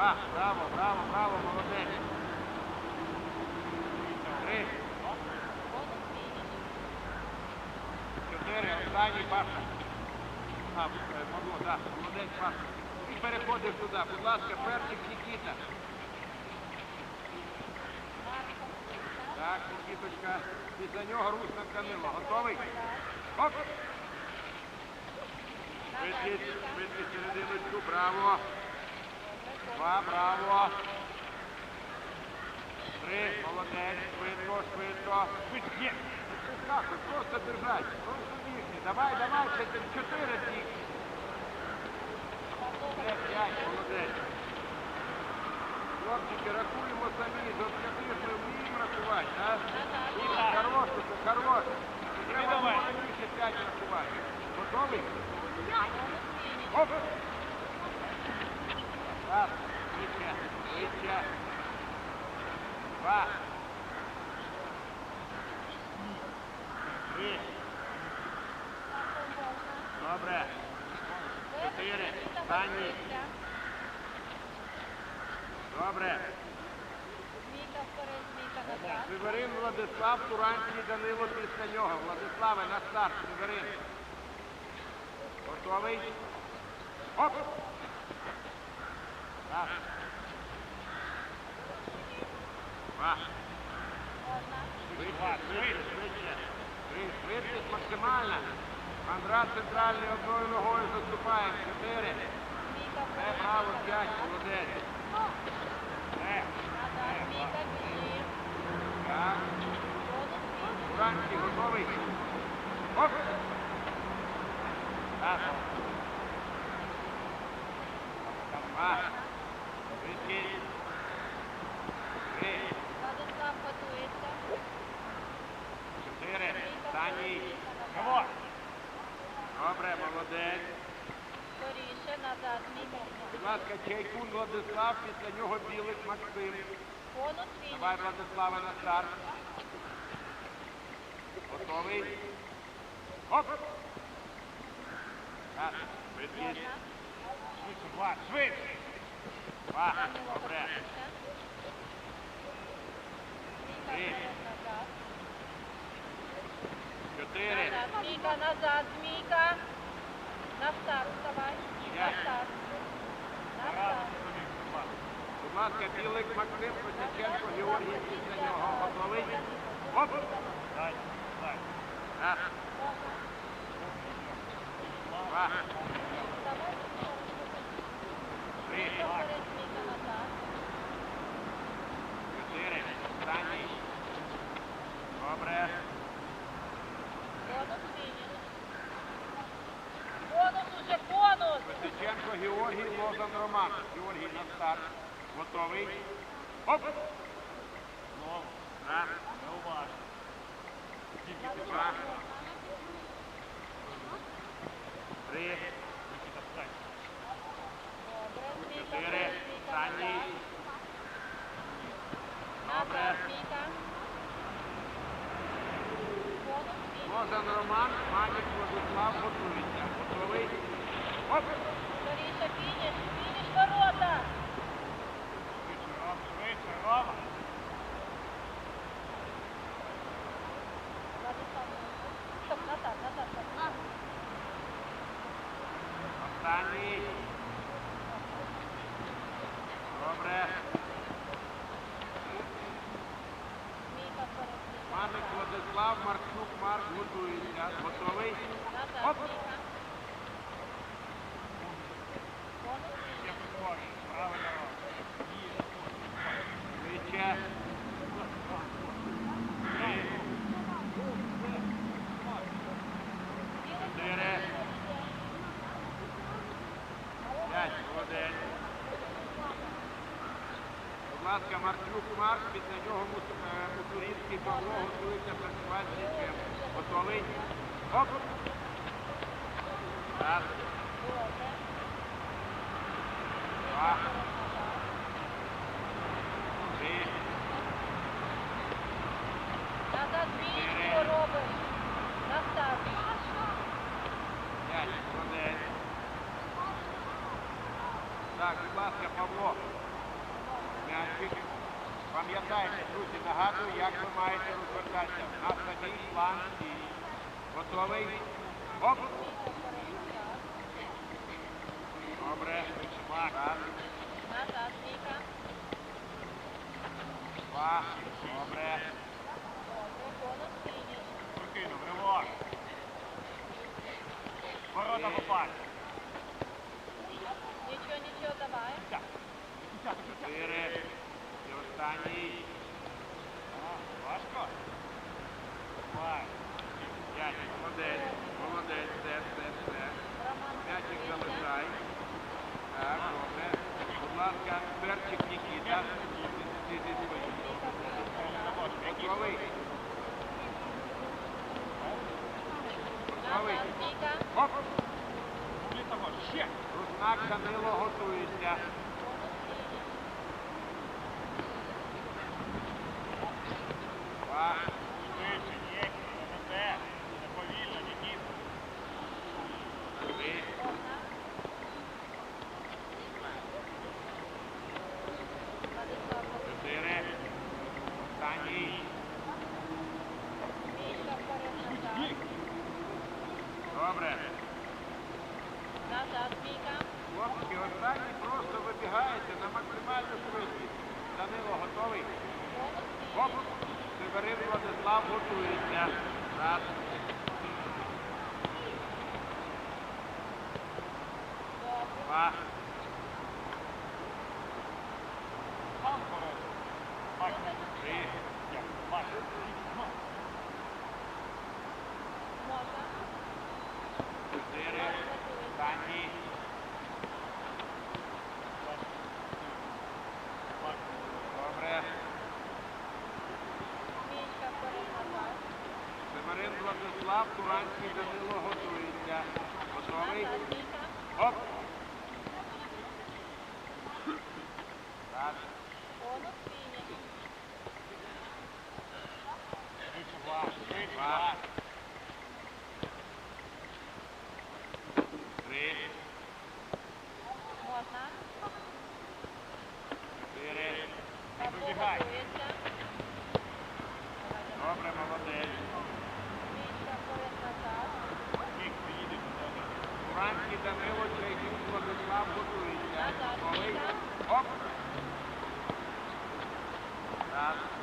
Два. Браво, браво, браво, молодець. Три, чотири, останній Паша. А, е, Павло, так, молодець Паша. І переходиш туди. Будь ласка, перший Нікіта. Так, Нікіточка. Після нього Руслан Данило. Готовий? Оп! Швидкість, швидкість серединочку. Браво. Два, браво. Три, молодець, швидко, швидко. Швидше. Так, просто держать. Просто вірні. Давай, давай, ще чотири тільки. П'ять, молодець. Хлопчики, рахуємо самі. До п'яти ми вміємо рахувати, так? Хорош, це хорош. Треба було раніше п'ять рахувати. Готовий? Оп! Раз, швидше, швидше. Два. Три. Добре. Чотири. Останній. Добре. Мійка вперед, Мійка назад. Северин Владислав, Туранський Данило після нього. Владиславе, на старт, Северин. Готовий? Оп! Раз. Два. Швидше, швидше, швидше. Швидкість максимальна. Мандрат центральний одною ногою заступає. Чотири. Це право п'ять, молодець. Назад. Мійка біжи. Так. Туранський готовий. Оп! Так. Два. Три. Готується. Чотири. Мійка Останній. Добре, молодець. Скоріше, назад. Мійка Будь ласка, Чайкун Владислав, після нього Білик Максим. Бонус фініш. Давай, Владиславе, на старт. Готовий? Оп! Так, швидкість. Швидше, два, швидше. Два, добре. Три. назад. Чотири. Назад, Мійка, назад, Мійка. На старт вставай. На старт. На старт. Будь ласка, Білик Максим, Косяченко, Георгій, після нього. Готовий? Оп! Дай, дай. Раз, два, три, Лозан, Роман. Георгій на старт. Готовий? Оп! Знову. Раз, Неуважно. два, три. Чотири. Останній. Добре. Лозан, Роман, Манік, Владислав, готується. Готовий? Оп! Ворота. Швидше, Ром, швидше, Рома. Владислав, Стоп, назад, назад, назад. Останній. Добре. Мійка вперед, Мійка Маник назад. Владислав, Марчук, Марк готується. Готовий? Назад, Оп! Мійка. Бонус фініш. Ще прискорюй. Правильно, Ром. Є. Швидше. Три, чотири, п'ять. Будь ласка, Марчук, Марк, після нього Мус- е, Павло готується працювати з. Готовий? Оп! Раз, Добре. два, три, Назад Чотири. бій, що робиш? На старт. п'ять. Молодець. Так, будь ласка, Павло. М'ячик. Пам'ятайте, друзі, нагадую, як ви маєте розвертатися. На самій фланзі. Готовий? Оп! Добре. Шмак. Назад, Міка. два. Добре. Прокинув, ривок. Ворота попасть. Чотири. І. П'ять. Молодець. Молодець. Все, все, все. Роман залишай. Так, добре. Будь ласка, перчик Нікіта. Руснак Данило готується. Бонус фініш. Два. Швидше, ні, не те. Не повільно, Нікіт. Три. Можна. Владислав готується. Чотири. Останній. Міка вперед, назад. Добре. Назад, Міка. Хлопці, останні просто вибігаєте на максимальну швидкість. Данило готовий? Хоп. Северин Владислав готується. Раз. Два. Сам вперед. Бачу. Три. Як? Бачу. Ну, Можна. Чотири. Готується. Останній. бачу. Бачу. Добре. Мічка вперед, назад. Семерин Владислав, Туранський Данило готується. Готовий? Оп! Раз. 아.